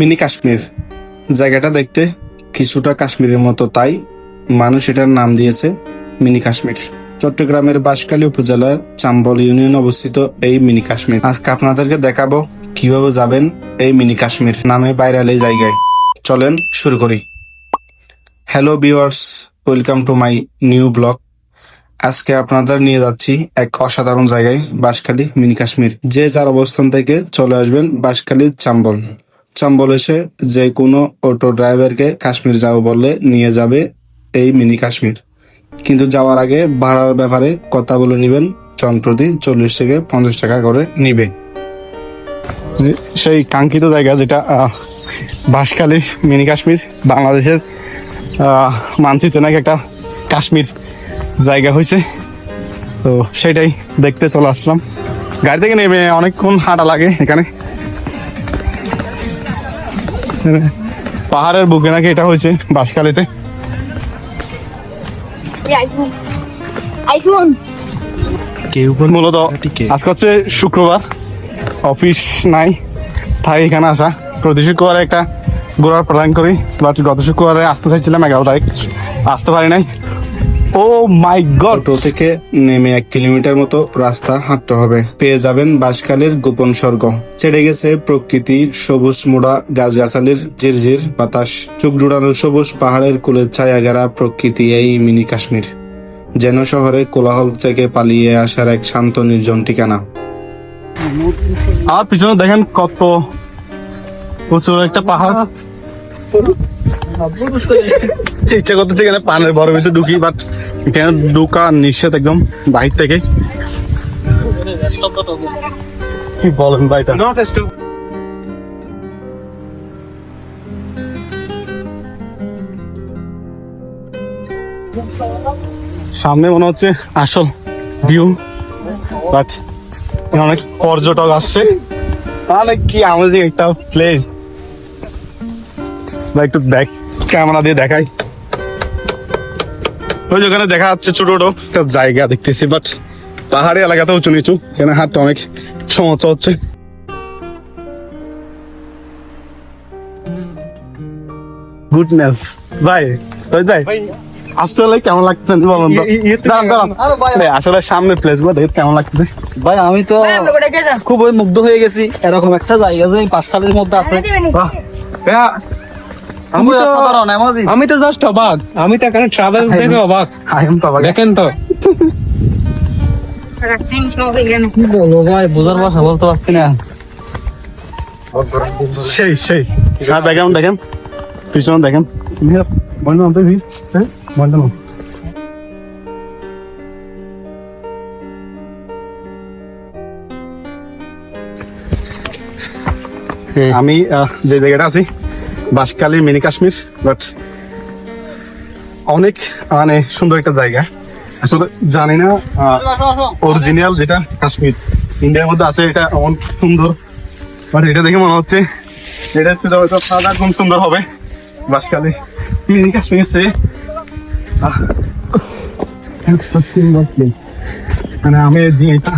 Mini Kashmir. জায়গাটা দেখতে কিছুটা কাশ্মীরের মতো, তাই মানুষ এটার নাম দিয়েছে মিনি কাশ্মীর। চট্টগ্রামের বাঁশখালী উপজেলার চাম্বল ইউনিয়ন অবস্থিত এই মিনি কাশ্মীর। আজকে আপনাদেরকে দেখাবো কীভাবে যাবেন এই মিনি কাশ্মীর নামে বাইরাল এই জায়গায়। চলেন শুরু করি। Hello viewers, welcome to my new blog. আজকে আপনাদের নিয়ে যাচ্ছি এক অসাধারণ জায়গায়, বাঁশখালী মিনি কাশ্মীর। যে যার অবস্থান থেকে চলে আসবেন বাঁশখালী চাম্বল। চাম্বল বলেছে যে কোনো অটো ড্রাইভারকে কাশ্মীর যাব বললে নিয়ে যাবে এই মিনি কাশ্মীর। কিন্তু যাওয়ার আগে ভাড়ার ব্যাপারে কথা বলে নেবেন জনপ্রতি চল্লিশ থেকে পঞ্চাশ টাকা করে নিবে। সেই কাঙ্ক্ষিত জায়গা যেটা বাঁশখালী মিনি কাশ্মীর, বাংলাদেশের মানচিত্রে নাকি একটা কাশ্মীর জায়গা হয়েছে। তো সেটাই দেখতে চলে আসলাম। গাড়ি থেকে নেমে অনেকক্ষণ হাঁটা লাগে এখানে। পাহাড়ের বুকে নাকি এটা হয়েছে? বাঁশখালীতে। আইফোন আইফোন কেউ মূলত আজকে হচ্ছে শুক্রবার। অফিস নাই তাই এখানে আসা। প্রতি শুক্রবারে একটা ঘোরার প্ল্যান করি বাট গত শুক্রবারে আসতে চাইছিলাম এগারো তারিখ। আসতে পারি নাই। ও মাই গড। অটো থেকে নেমে এক কিলোমিটার মতো রাস্তা হাঁটতে হবে। পেয়ে যাবেন বাঁশখালীর গোপন স্বর্গ। ছেড়ে গেছে প্রকৃতির সবুজ মোড়া গাছগাছালির ঝিরঝির বাতাস। চোখ জুড়ানো সবুজ পাহাড়ের কোলে ছায়া গেরা প্রকৃতি এই মিনি কাশ্মীর। যেন শহরের কোলাহল থেকে পালিয়ে আসার এক শান্ত নির্জন ঠিকানা। আর পিছনে দেখেন কত প্রচুর একটা পাহাড়। ইচ্ছা করতেছে এখানে পানের বড় ভিতরে ঢুকি বাট এখানে ঢুকা নিষেধ একদম বাহির থেকে। কি বলেন ভাই? সামনে মনে হচ্ছে আসল ভিউ বাট অনেক পর্যটক আসছে। তাহলে কি আমাদের একটা প্লেস বা একটু ব্যাক ক্যামেরা দিয়ে দেখাই ওই যে ওখানে দেখা যাচ্ছে ছোট ছোট একটা জায়গা দেখতেছি বাট পাহাড়ি এলাকাতে উঁচু নিচু এখানে হাঁটতে অনেক সমস্যা হচ্ছে গুডনেস ভাই ওই ভাই আসলে কেমন লাগতেছে বলুন আসলে সামনে প্লেসগুলো দেখে কেমন লাগতেছে ভাই আমি তো খুব ওই মুগ্ধ হয়ে গেছি এরকম একটা জায়গা যে পাঁচখালের মধ্যে আছে আমি তো আমি জাস্ট অবাক। আমি তো এখানে ট্রাভেল দেখে অবাক। আই এম পাবা দেখেন তো। কি বলব ভাই বোঝার ভাষা বলতে পারছি না। সেই সেই। হ্যাঁ দেখেন দেখেন। পিছনে দেখেন। বন্ধু আমাদের ভিড় বন্ধু আমি যে জায়গাটা আছি বাঁশখালী, মিনি কাশ্মীর বাট অনেক মানে সুন্দর একটা জায়গা। আসলে জানি না অরিজিনাল যেটা কাশ্মীর। ইন্ডিয়ার মধ্যে আছে এটা অনেক সুন্দর বাট এটা দেখে মনে হচ্ছে এটা হচ্ছে হয়তো সাদা গুণ সুন্দর হবে। বাসকালে মিনি কাশ্মীর সে। মানে আমি এটা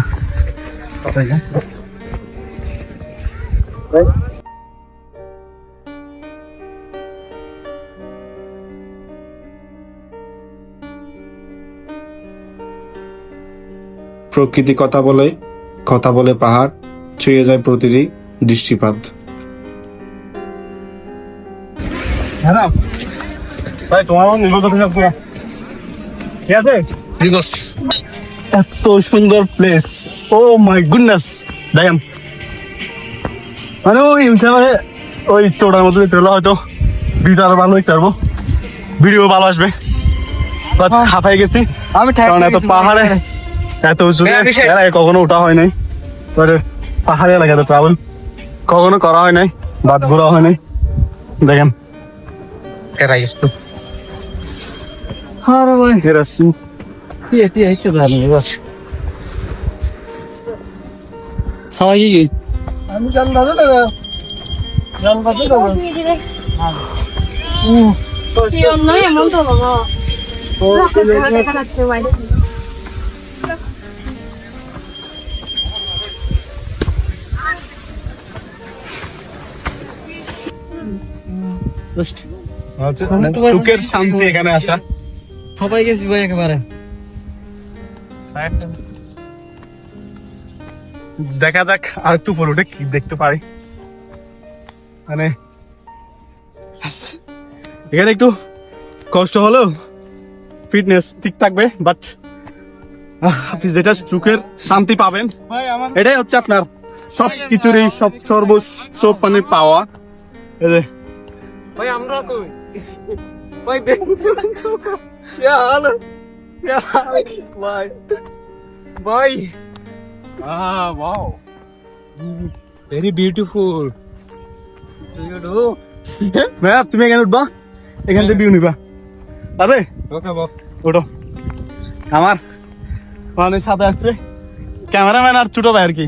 প্রকৃতি কথা বলে কথা বলে পাহাড় ছুঁয়ে যায় প্রতিটি দৃষ্টিপাত। হ্যাঁ এত সুন্দর প্লেস ও মাই গুডনেস দেখেন। মানে ওই মানে ওই চোড়ার মধ্যে চলে হয়তো ভিডিও আরও ভালো হইতে পারব। ভিডিও ভালো আসবে। বাট হাঁপাই গেছি। আমি এত গেছি। পাহাড়ে এত উঁচু হ্যাঁ, কখনো ওঠা হয় নাই। পরে পাহাড়ি এলাকাতে ট্রাভেল কখনো করা হয় নাই বাট ঘোরা হয় নাই। দেখেন। সবাই আমি চোখের শান্তি এখানে আসা। সবাই গেছি ভাই একেবারে। দেখা যাক আর একটু উপরে উঠে কি দেখতে পাই। মানে এখানে একটু কষ্ট হলেও ফিটনেস ঠিক থাকবে বাট আপনি যেটা চোখের শান্তি পাবেন এটাই হচ্ছে আপনার সব কিছুরই সব সর্ব সব মানে পাওয়া। এই যে ভাই আমরা কই? ভাই হ্যালো ভাই। ভাই। আহ ওয়াও ভেরি বিউটিফুল তুমি এখানে উঠবা? এখান থেকে ভিউ নিবা। আরে ওকে বস ওটো আমার মানে সাথে আসছে। ক্যামেরাম্যান আর ছোট ভাই আর কি।